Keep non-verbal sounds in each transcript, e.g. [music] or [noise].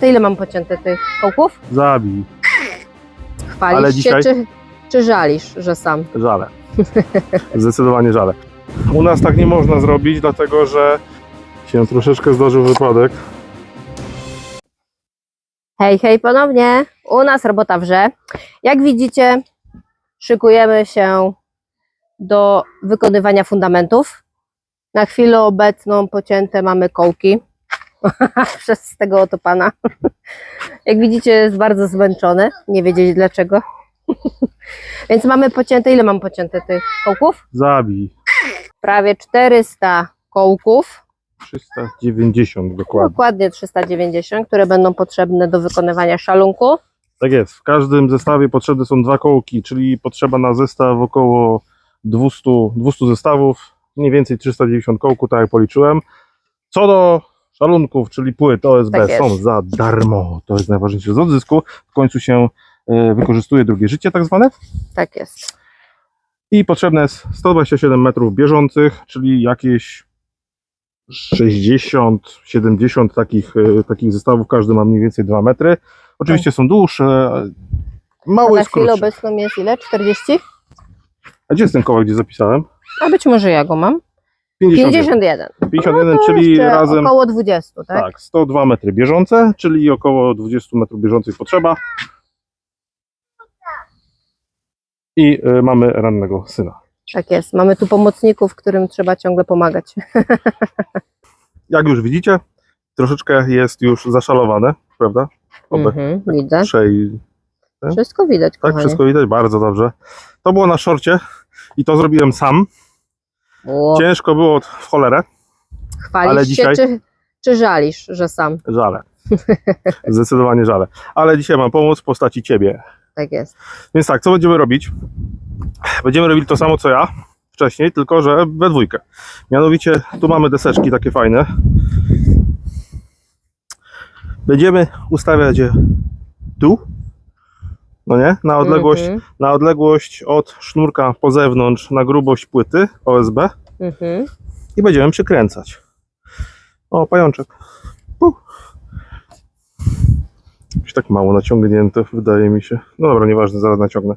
To ile mam pocięte tych kołków? Zabij. Chwalisz Ale się, dzisiaj- czy, czy żalisz, że sam? Żale. [laughs] Zdecydowanie żale. U nas tak nie można zrobić, dlatego że się troszeczkę zdarzył wypadek. Hej, hej ponownie. U nas robota wrze. Jak widzicie, szykujemy się do wykonywania fundamentów. Na chwilę obecną pocięte mamy kołki [laughs] przez tego oto pana. Jak widzicie, jest bardzo zmęczony. Nie wiedzieć dlaczego. [laughs] Więc mamy pocięte. Ile mam pocięte tych kołków? Zabij. Prawie 400 kołków. 390 dokładnie. Dokładnie 390, które będą potrzebne do wykonywania szalunku. Tak jest. W każdym zestawie potrzebne są dwa kołki, czyli potrzeba na zestaw około 200, 200 zestawów, mniej więcej 390 kołku, tak jak policzyłem. Co do szalunków, czyli płyt OSB Tak są za darmo. To jest najważniejsze z odzysku. W końcu się e, wykorzystuje drugie życie tak zwane. Tak jest. I potrzebne jest 127 metrów bieżących, czyli jakieś 60-70 takich, e, takich zestawów, każdy ma mniej więcej 2 metry. Oczywiście są dłuższe, A mało na chwilę obecną jest ile? 40? A gdzie jest ten kołek, gdzie zapisałem? A być może ja go mam. 51. 51. 51, No czyli razem Około 20, tak? tak, 102 metry bieżące, czyli około 20 metrów bieżących potrzeba. I y, mamy rannego syna. Tak jest. Mamy tu pomocników, którym trzeba ciągle pomagać. [laughs] Jak już widzicie, troszeczkę jest już zaszalowane, prawda? Obek Mhm, widzę. trzej, Wszystko widać, tak, kochanie. wszystko widać, bardzo dobrze. To było na szorcie i to zrobiłem sam. O, Ciężko było w cholerę, chwalisz ale się, dzisiaj- czy, czy żalisz, że sam? [laughs] żale. [laughs] Zdecydowanie żale. Ale dzisiaj mam pomoc w postaci ciebie. Tak jest. Więc tak, co będziemy robić? Będziemy robili to samo co ja wcześniej, tylko że we dwójkę. Mianowicie tu mamy deseczki takie fajne. Będziemy ustawiać je tu, no nie? Na odległość, Mhm, na odległość od sznurka po zewnątrz na grubość płyty OSB mhm. i będziemy przykręcać. O, pajączek. Puh. Już tak mało naciągnięte, wydaje mi się. No dobra, nieważne, zaraz naciągnę.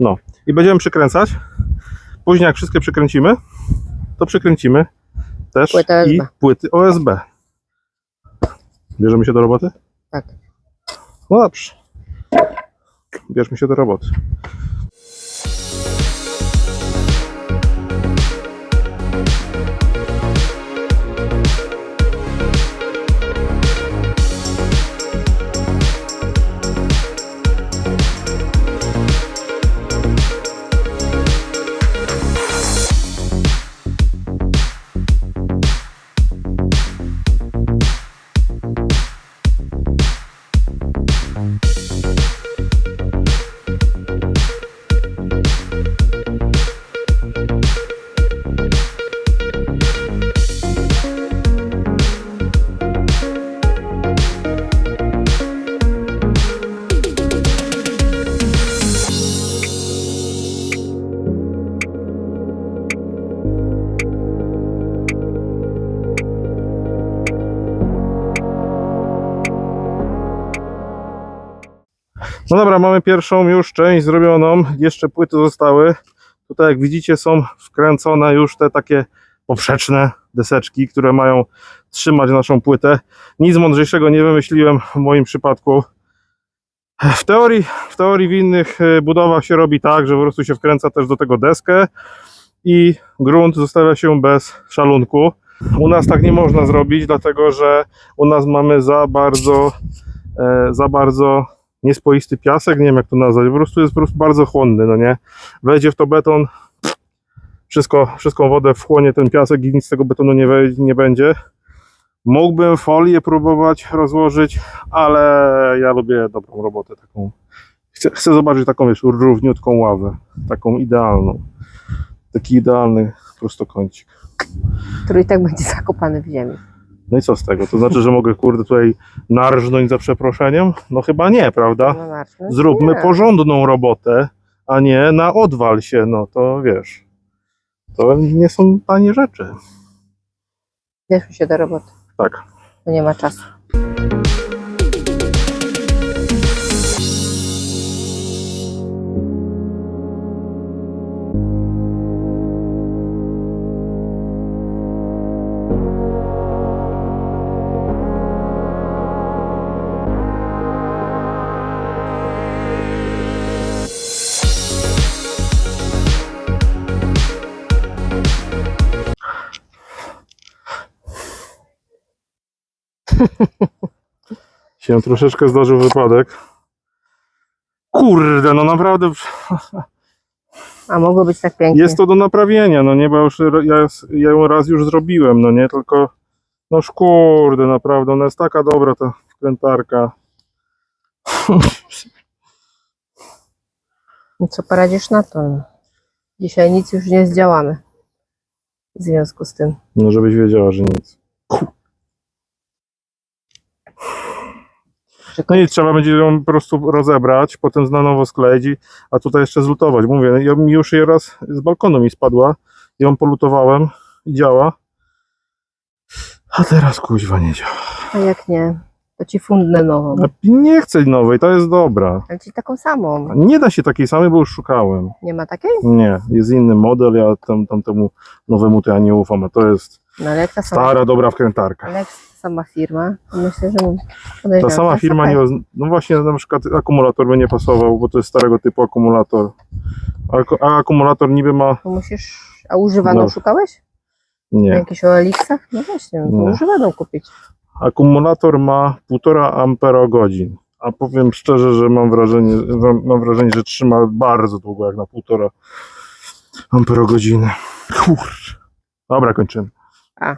No i będziemy przykręcać. Później, jak wszystkie przykręcimy, to przykręcimy też Płytę OSB. i płyty OSB. Bierzemy się do roboty? Tak. No dobrze. Bierzmy się do roboty. No dobra, mamy pierwszą już część zrobioną. Jeszcze płyty zostały. Tutaj jak widzicie są wkręcone już te takie poprzeczne deseczki, które mają trzymać naszą płytę. Nic mądrzejszego nie wymyśliłem w moim przypadku. W teorii, w teorii w innych e, budowach się robi tak, że po prostu się wkręca też do tego deskę i grunt zostawia się bez szalunku. U nas tak nie można zrobić, dlatego że u nas mamy za bardzo, e, za bardzo niespoisty piasek, nie wiem jak to nazwać, po prostu jest po prostu bardzo chłonny, no nie? Wejdzie w to beton, wszystko, wszystką wodę wchłonie ten piasek i nic z tego betonu nie, wej- nie będzie. Mógłbym folię próbować rozłożyć, ale ja lubię dobrą robotę taką. Chcę, chcę zobaczyć taką, wiesz, równiutką ławę, taką idealną. Taki idealny prostokącik. Który i tak będzie zakopany w ziemi. No i co z tego? To znaczy, że mogę kurde tutaj narżnąć za przeproszeniem? No chyba nie, prawda? No, Zróbmy nie. porządną robotę, a nie na odwal się, no to wiesz. To nie są tanie rzeczy. Bierzmy się do roboty. Tak. To nie ma czasu. [laughs] się troszeczkę zdarzył wypadek. Kurde, no naprawdę A mogło być tak pięknie. jest to do naprawienia, no nie, bo ja, już, ja, ja ją raz już zrobiłem, no nie, tylko no kurde, naprawdę, ona jest taka dobra ta wkrętarka. No co poradzisz na to? Dzisiaj nic już nie zdziałamy. W związku z tym. No żebyś wiedziała, że nic. No i trzeba będzie ją po prostu rozebrać, potem na nowo skleić, a tutaj jeszcze zlutować. Mówię, ja, mi już je raz z balkonu mi spadła, ją polutowałem i działa. A teraz kuźwa nie działa. A jak nie, to ci fundnę nową. Nie chcę nowej, ta jest dobra. Ale ci taką samą. Nie da się takiej samej, bo już szukałem. Nie ma takiej? Nie, jest inny model, ja tam, tam temu nowemu to ja nie ufam, a to jest No ale jak ta sama, stara, dobra wkrętarka. ale jak sama firma, myślę, że Ta sama że firma okej. nie. oz- No właśnie, na przykład akumulator by nie pasował, bo to jest starego typu akumulator. A, a akumulator niby ma. To musisz... A używaną No. szukałeś? Na Nie. jakichś OLX-ach? No właśnie, no to Nie. używaną kupić. Akumulator ma 1,5 amperogodzin. A powiem szczerze, że mam wrażenie, mam wrażenie, że trzyma bardzo długo, jak na 1,5 amperogodziny. Kurczę. Dobra, kończymy. A.